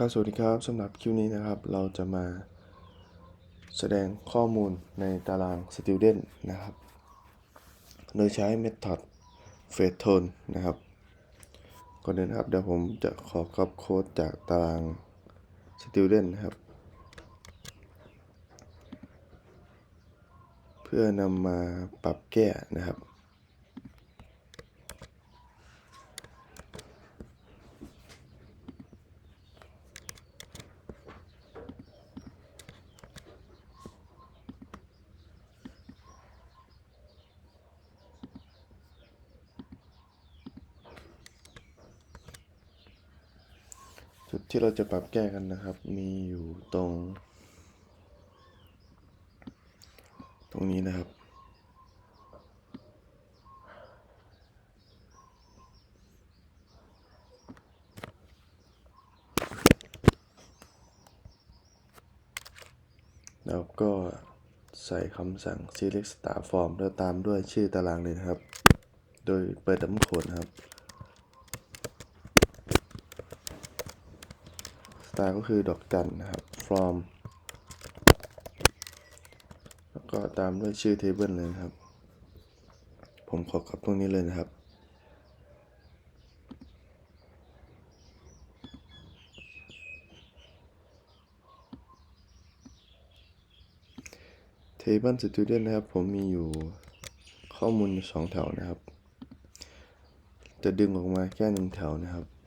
ครับสวัสดีครับสำหรับคลิปนี้นะครับ เราจะมาแสดงข้อมูลในตาราง Student นะครับ โดยใช้ Method f a d e Tone นะครับ ก่อนอื่นครับ เดี๋ยวผมจะขอ copy โค้ดจากตาราง Student นะครับ เพื่อนำมาปรับแก้นะครับ จุดที่เราจะปรับแก้กันนะครับ มีอยู่ตรง ตรงนี้นะครับ แล้วก็ใส่คำสั่ง select star form แล้วตามด้วยชื่อตารางเลยนะครับ โดยเปิดดับโคดนครับ star ก็คือดอกจันนะครับ from แล้วก็ตามด้วยชื่อ table เลยนะครับ ผมขอกลับตรงนี้เลยนะครับ table student นะครับ ผมมีอยู่ข้อมูลสองแถวนะครับ จะดึงออกมาแค่หนึ่งแถวนะครับ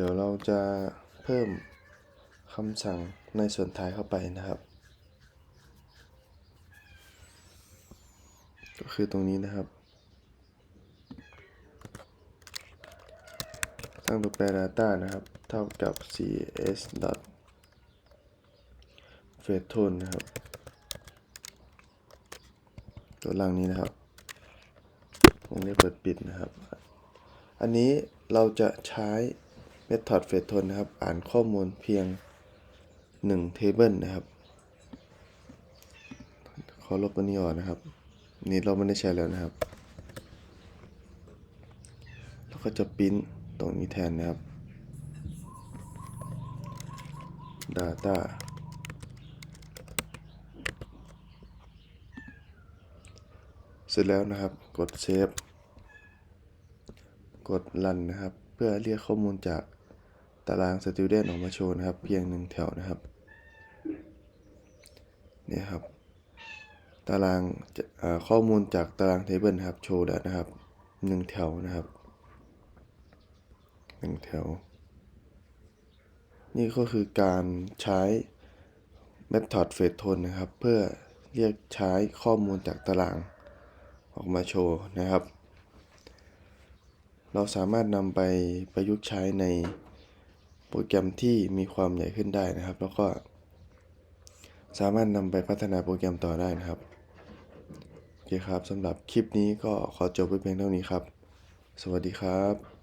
ดี๋ยวเราจะเพิ่มคำสั่งในส่วนท้ายเข้าไปนะครับ ก็คือตรงนี้นะครับ ตั้งตัวแปร data นะครับ เท่ากับ cs dot f a d e tone นะครับ ตัวล่างนี้นะครับวงเล็บเปิดปิดนะครับ อันนี้เราจะใช้ method f a t o n นะครับ อ่านข้อมูลเพียง1 table นะครับ ขอลบอันนี้ออกนะครับ นี่เราไม่ได้ใช้แล้วนะครับแล้วก็จะปริ้นตรงนี้แทนนะครับ data เสร็จแล้วนะครับ กด save กด run นะครับ เพื่อเรียกข้อมูลจาก ตาราง student ออกมาโชว์นะครับ เพียงหนึ่งแถวนะครับนี่ครับ ตารางข้อมูลจากตาราง table นครับโชว์แล้วนะครับหนึ่งแถวนะครับหนึ่งแถว นี่ก็คือการใช้ method f a d e t o n นะครับ เพื่อเรียกใช้ข้อมูลจากตารางออกมาโชว์นะครับ เราสามารถนำไปประยุกต์ใช้ใน โปรแกรมที่มีความใหญ่ขึ้นได้นะครับ แล้วก็ สามารถนำไปพัฒนาโปรแกรมต่อได้นะครับ โอเคครับสำหรับคลิปนี้ก็ขอจบไปเพียงเท่านี้ครับ สวัสดีครับ